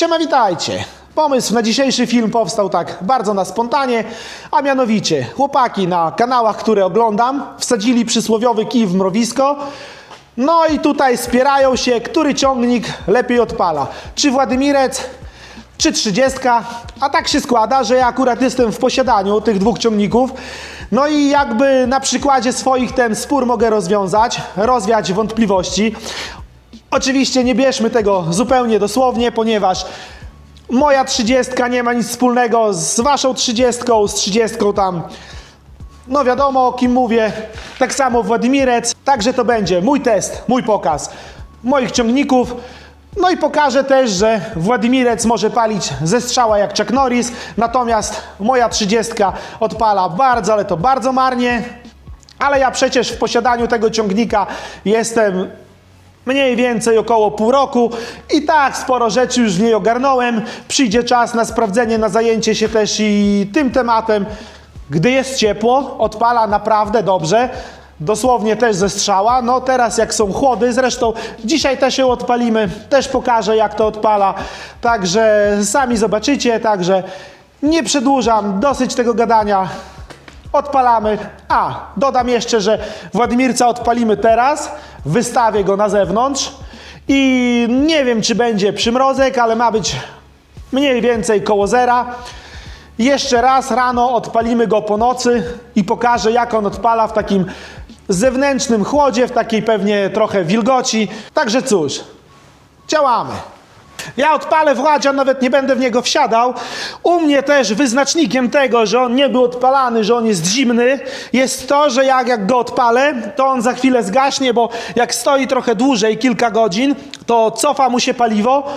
Siema, witajcie. Pomysł na dzisiejszy film powstał tak bardzo na spontanie, a mianowicie chłopaki na kanałach, które oglądam, wsadzili przysłowiowy kij w mrowisko, no i tutaj spierają się, który ciągnik lepiej odpala. Czy Władimirec, czy 30, a tak się składa, że ja akurat jestem w posiadaniu tych dwóch ciągników. No i jakby na przykładzie swoich ten spór mogę rozwiązać, rozwiać wątpliwości. Oczywiście nie bierzmy tego zupełnie dosłownie, ponieważ moja 30 nie ma nic wspólnego z waszą 30, z 30 tam. No wiadomo o kim mówię. Tak samo Władimirec. Także to będzie mój test, mój pokaz moich ciągników. No i pokażę też, że Władimirec może palić ze strzała jak Chuck Norris, natomiast moja 30 odpala bardzo, ale to bardzo marnie. Ale ja przecież w posiadaniu tego ciągnika jestem mniej więcej około pół roku i tak sporo rzeczy już w niej ogarnąłem. Przyjdzie czas na sprawdzenie, na zajęcie się też i tym tematem. Gdy jest ciepło, odpala naprawdę dobrze. Dosłownie też ze strzała. No teraz jak są chłody, zresztą dzisiaj też ją odpalimy, też pokażę jak to odpala. Także sami zobaczycie, także nie przedłużam, dosyć tego gadania. Odpalamy. A, dodam jeszcze, że Władimirca odpalimy teraz. Wystawię go na zewnątrz. I nie wiem, czy będzie przymrozek, ale ma być mniej więcej koło zera. Jeszcze raz rano odpalimy go po nocy i pokażę, jak on odpala w takim zewnętrznym chłodzie, w takiej pewnie trochę wilgoci. Także cóż, działamy. Ja odpalę Władzia, nawet nie będę w niego wsiadał. U mnie też wyznacznikiem tego, że on nie był odpalany, że on jest zimny, jest to, że jak, jak go odpalę, to on za chwilę zgaśnie, bo jak stoi trochę dłużej, kilka godzin, to cofa mu się paliwo.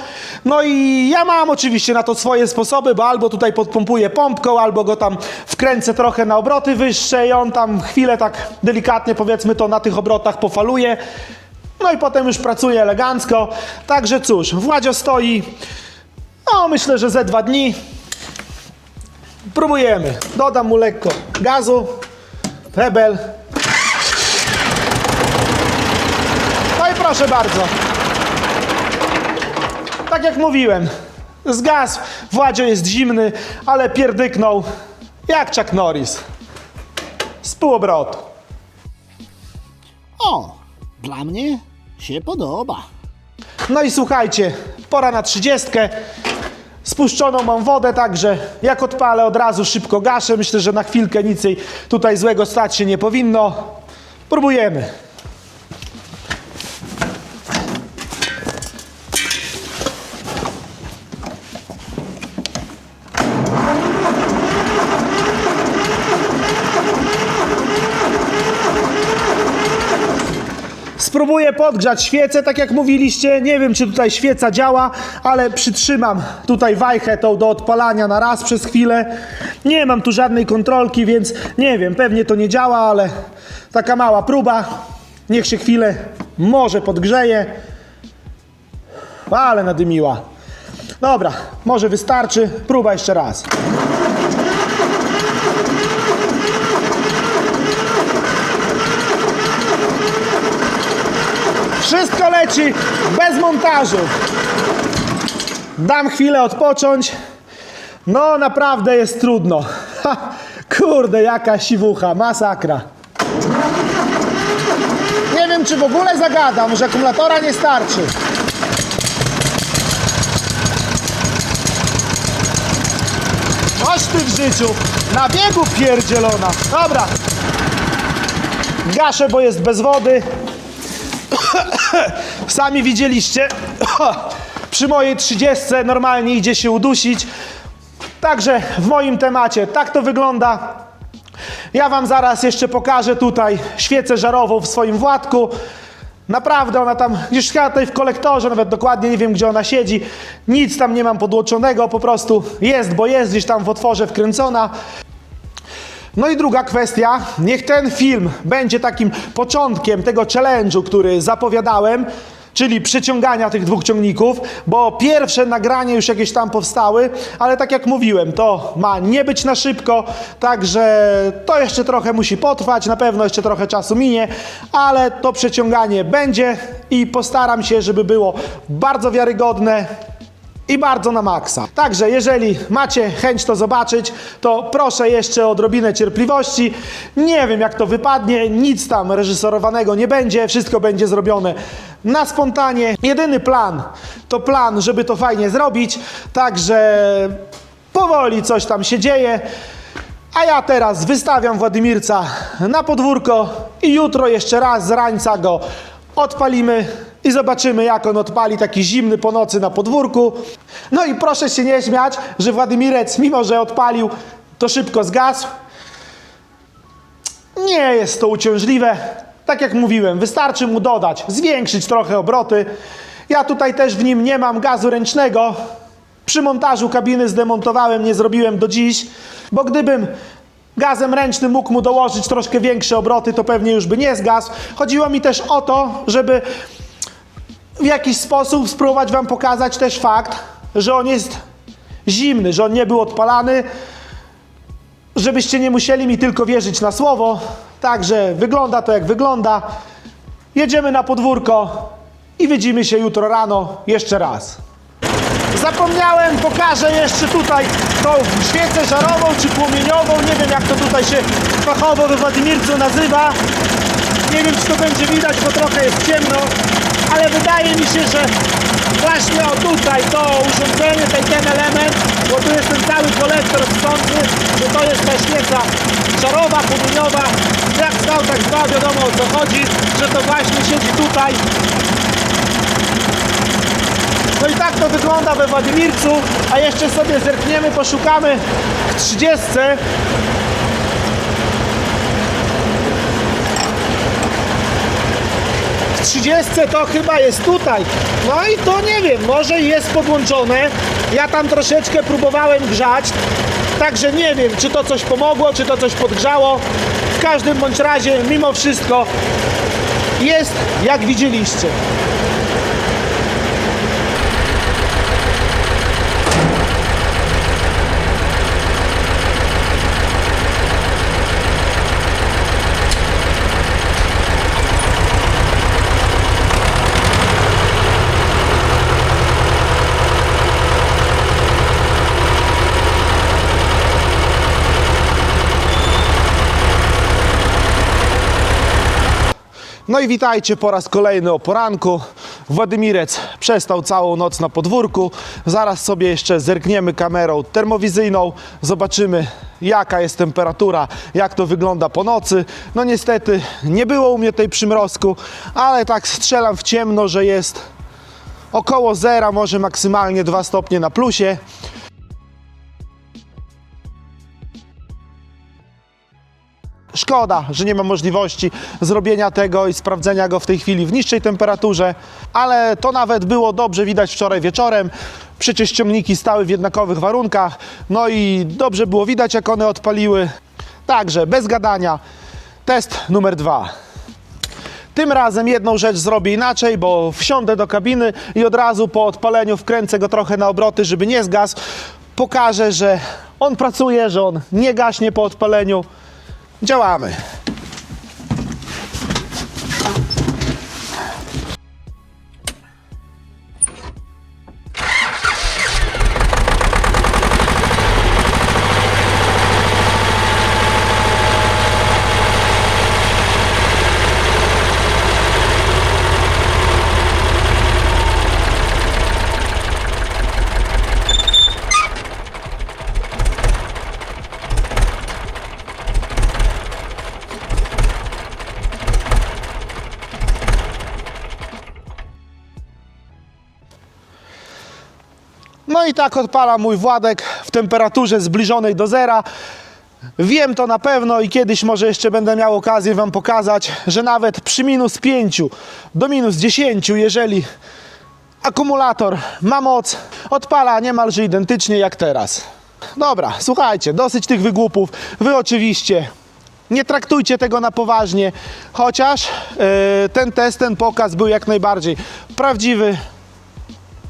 No i ja mam oczywiście na to swoje sposoby, bo albo tutaj podpompuję pompką, albo go tam wkręcę trochę na obroty wyższe i on tam chwilę tak delikatnie, powiedzmy to, na tych obrotach pofaluje. No i potem już pracuje elegancko. Także cóż, Władzio stoi, no myślę, że ze dwa dni. Próbujemy. Dodam mu lekko gazu, hebel. No i proszę bardzo. Tak jak mówiłem, z gaz Władzio jest zimny, ale pierdyknął jak Chuck Norris. Z pół obrotu. O, dla mnie się podoba. No i słuchajcie, pora na trzydziestkę. Spuszczoną mam wodę, także jak odpalę od razu szybko gaszę. Myślę, że na chwilkę nic tutaj złego stać się nie powinno. Próbujemy. Podgrzać świecę, tak jak mówiliście. Nie wiem, czy tutaj świeca działa, ale przytrzymam tutaj wajchę tą do odpalania na raz przez chwilę. Nie mam tu żadnej kontrolki, więc nie wiem, pewnie to nie działa, ale taka mała próba. Niech się chwilę może podgrzeje. Ale nadymiła. Dobra, może wystarczy. Próba jeszcze raz. Wszystko leci bez montażu. Dam chwilę odpocząć. No, naprawdę jest trudno. Ha, kurde, jaka siwucha, masakra. Nie wiem, czy w ogóle zagadam, że akumulatora nie starczy. Coś ty w życiu. Na biegu pierdzielona. Dobra. Gaszę, bo jest bez wody. Sami widzieliście, przy mojej 30 normalnie idzie się udusić. Także w moim temacie tak to wygląda. Ja Wam zaraz jeszcze pokażę tutaj świecę żarową w swoim Władku. Naprawdę ona tam, gdzieś tutaj w kolektorze, nawet dokładnie nie wiem gdzie ona siedzi. Nic tam nie mam podłączonego, po prostu jest, bo jest gdzieś tam w otworze wkręcona. No i druga kwestia, niech ten film będzie takim początkiem tego challenge'u, który zapowiadałem, czyli przyciągania tych dwóch ciągników, bo pierwsze nagrania już jakieś tam powstały, ale tak jak mówiłem, to ma nie być na szybko, także to jeszcze trochę musi potrwać, na pewno jeszcze trochę czasu minie, ale to przeciąganie będzie i postaram się, żeby było bardzo wiarygodne, i bardzo na maksa. Także jeżeli macie chęć to zobaczyć, to proszę jeszcze o odrobinę cierpliwości. Nie wiem jak to wypadnie, nic tam reżyserowanego nie będzie, wszystko będzie zrobione na spontanie. Jedyny plan to plan, żeby to fajnie zrobić, także powoli coś tam się dzieje. A ja teraz wystawiam Władimirca na podwórko i jutro jeszcze raz z rańca go odpalimy i zobaczymy jak on odpali taki zimny po nocy na podwórku. No i proszę się nie śmiać, że Władimirec mimo, że odpalił, to szybko zgasł. Nie jest to uciążliwe. Tak jak mówiłem, wystarczy mu dodać, zwiększyć trochę obroty. Ja tutaj też w nim nie mam gazu ręcznego. Przy montażu kabiny zdemontowałem, nie zrobiłem do dziś, bo gdybym gazem ręcznym mógł mu dołożyć troszkę większe obroty, to pewnie już by nie zgasł. Chodziło mi też o to, żeby w jakiś sposób spróbować Wam pokazać też fakt, że on jest zimny, że on nie był odpalany, żebyście nie musieli mi tylko wierzyć na słowo. Także wygląda to jak wygląda. Jedziemy na podwórko i widzimy się jutro rano jeszcze raz. Zapomniałem, pokażę jeszcze tutaj tą świecę żarową czy płomieniową. Nie wiem jak to tutaj się fachowo we Władimircu nazywa. Nie wiem czy to będzie widać, bo trochę jest ciemno, ale wydaje mi się, że właśnie o tutaj to urządzenie, ten, ten element, bo tu jest ten cały kolektor wstąpny, że to jest ta świeca żarowa, płomieniowa. Jak stał, tak zwał, wiadomo o co chodzi, że to właśnie siedzi tutaj no i tak to wygląda we Władimircu, a jeszcze sobie zerkniemy, poszukamy w 30. W 30 to chyba jest tutaj. No i to nie wiem, może jest podłączone. Ja tam troszeczkę próbowałem grzać, także nie wiem, czy to coś pomogło, czy to coś podgrzało. W każdym bądź razie, mimo wszystko, jest jak widzieliście. No i witajcie po raz kolejny o poranku. Władimirec przestał całą noc na podwórku. Zaraz sobie jeszcze zerkniemy kamerą termowizyjną, zobaczymy jaka jest temperatura, jak to wygląda po nocy. No niestety nie było u mnie tej przymrozku, ale tak strzelam w ciemno, że jest około zera, może maksymalnie 2 stopnie na plusie. Szkoda, że nie ma możliwości zrobienia tego i sprawdzenia go w tej chwili w niższej temperaturze, ale to nawet było dobrze widać wczoraj wieczorem. Przecież ciągniki stały w jednakowych warunkach, no i dobrze było widać, jak one odpaliły. Także bez gadania, test numer dwa. Tym razem jedną rzecz zrobię inaczej, bo wsiądę do kabiny i od razu po odpaleniu wkręcę go trochę na obroty, żeby nie zgasł. Pokażę, że on pracuje, że on nie gaśnie po odpaleniu. Działamy. No i tak odpala mój Władek w temperaturze zbliżonej do zera. Wiem to na pewno i kiedyś może jeszcze będę miał okazję Wam pokazać, że nawet przy minus 5 do minus 10, jeżeli akumulator ma moc, odpala niemalże identycznie jak teraz. Dobra, słuchajcie, dosyć tych wygłupów. Wy oczywiście nie traktujcie tego na poważnie, chociaż e, ten test, ten pokaz był jak najbardziej prawdziwy,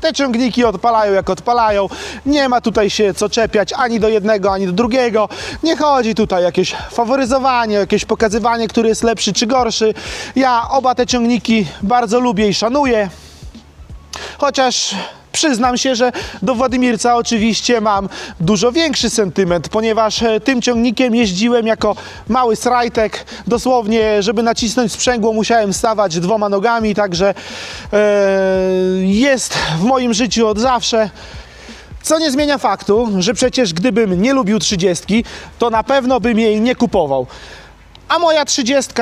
te ciągniki odpalają jak odpalają. Nie ma tutaj się co czepiać ani do jednego, ani do drugiego. Nie chodzi tutaj jakieś faworyzowanie, jakieś pokazywanie, który jest lepszy czy gorszy. Ja oba te ciągniki bardzo lubię i szanuję. Chociaż Przyznam się, że do Władimirca oczywiście mam dużo większy sentyment, ponieważ e, tym ciągnikiem jeździłem jako mały srajtek. Dosłownie, żeby nacisnąć sprzęgło, musiałem stawać dwoma nogami, także e, jest w moim życiu od zawsze. Co nie zmienia faktu, że przecież gdybym nie lubił 30, to na pewno bym jej nie kupował. A moja 30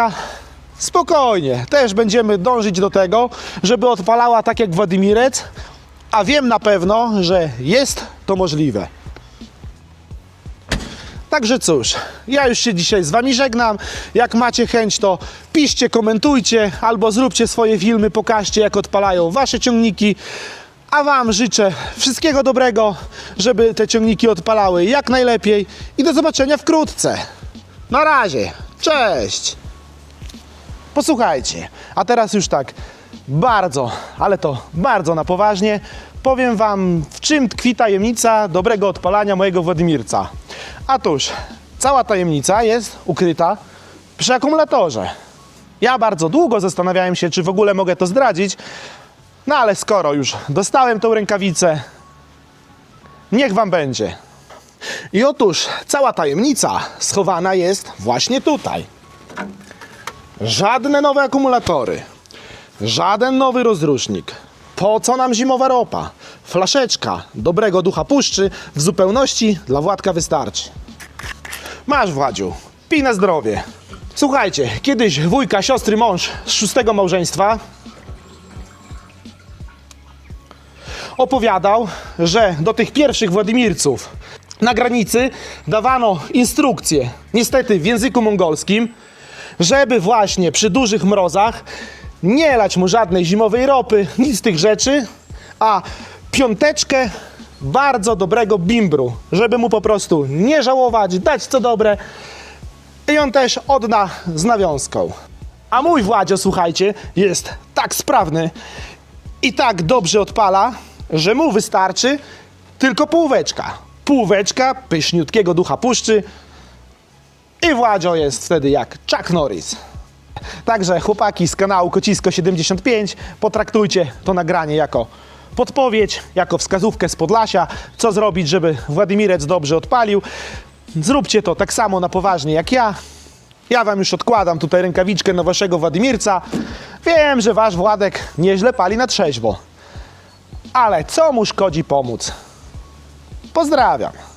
spokojnie, też będziemy dążyć do tego, żeby odpalała tak jak Władimirec, a wiem na pewno, że jest to możliwe. Także cóż, ja już się dzisiaj z Wami żegnam. Jak macie chęć, to piszcie, komentujcie albo zróbcie swoje filmy, pokażcie jak odpalają Wasze ciągniki. A Wam życzę wszystkiego dobrego, żeby te ciągniki odpalały jak najlepiej i do zobaczenia wkrótce. Na razie, cześć! Posłuchajcie, a teraz już tak bardzo, ale to bardzo na poważnie, powiem Wam, w czym tkwi tajemnica dobrego odpalania mojego Władimirca. Otóż, cała tajemnica jest ukryta przy akumulatorze. Ja bardzo długo zastanawiałem się, czy w ogóle mogę to zdradzić, no ale skoro już dostałem tą rękawicę, niech Wam będzie. I otóż cała tajemnica schowana jest właśnie tutaj. Żadne nowe akumulatory, żaden nowy rozrusznik. Po co nam zimowa ropa? Flaszeczka dobrego ducha puszczy w zupełności dla Władka wystarczy. Masz Władziu, pij na zdrowie. Słuchajcie, kiedyś wujka, siostry, mąż z szóstego małżeństwa opowiadał, że do tych pierwszych Władimirców na granicy dawano instrukcje, niestety w języku mongolskim, żeby właśnie przy dużych mrozach nie lać mu żadnej zimowej ropy, nic z tych rzeczy, a piąteczkę bardzo dobrego bimbru, żeby mu po prostu nie żałować, dać co dobre i on też odda z nawiązką. A mój Władzio, słuchajcie, jest tak sprawny i tak dobrze odpala, że mu wystarczy tylko półweczka. Półweczka pyszniutkiego ducha puszczy i Władzio jest wtedy jak Chuck Norris. Także chłopaki z kanału Kocisko75 potraktujcie to nagranie jako podpowiedź, jako wskazówkę z Podlasia, co zrobić, żeby Władimirec dobrze odpalił. Zróbcie to tak samo na poważnie jak ja. Ja wam już odkładam tutaj rękawiczkę na waszego Władimirca. Wiem, że wasz Władek nieźle pali na trzeźwo. Ale co mu szkodzi pomóc? Pozdrawiam.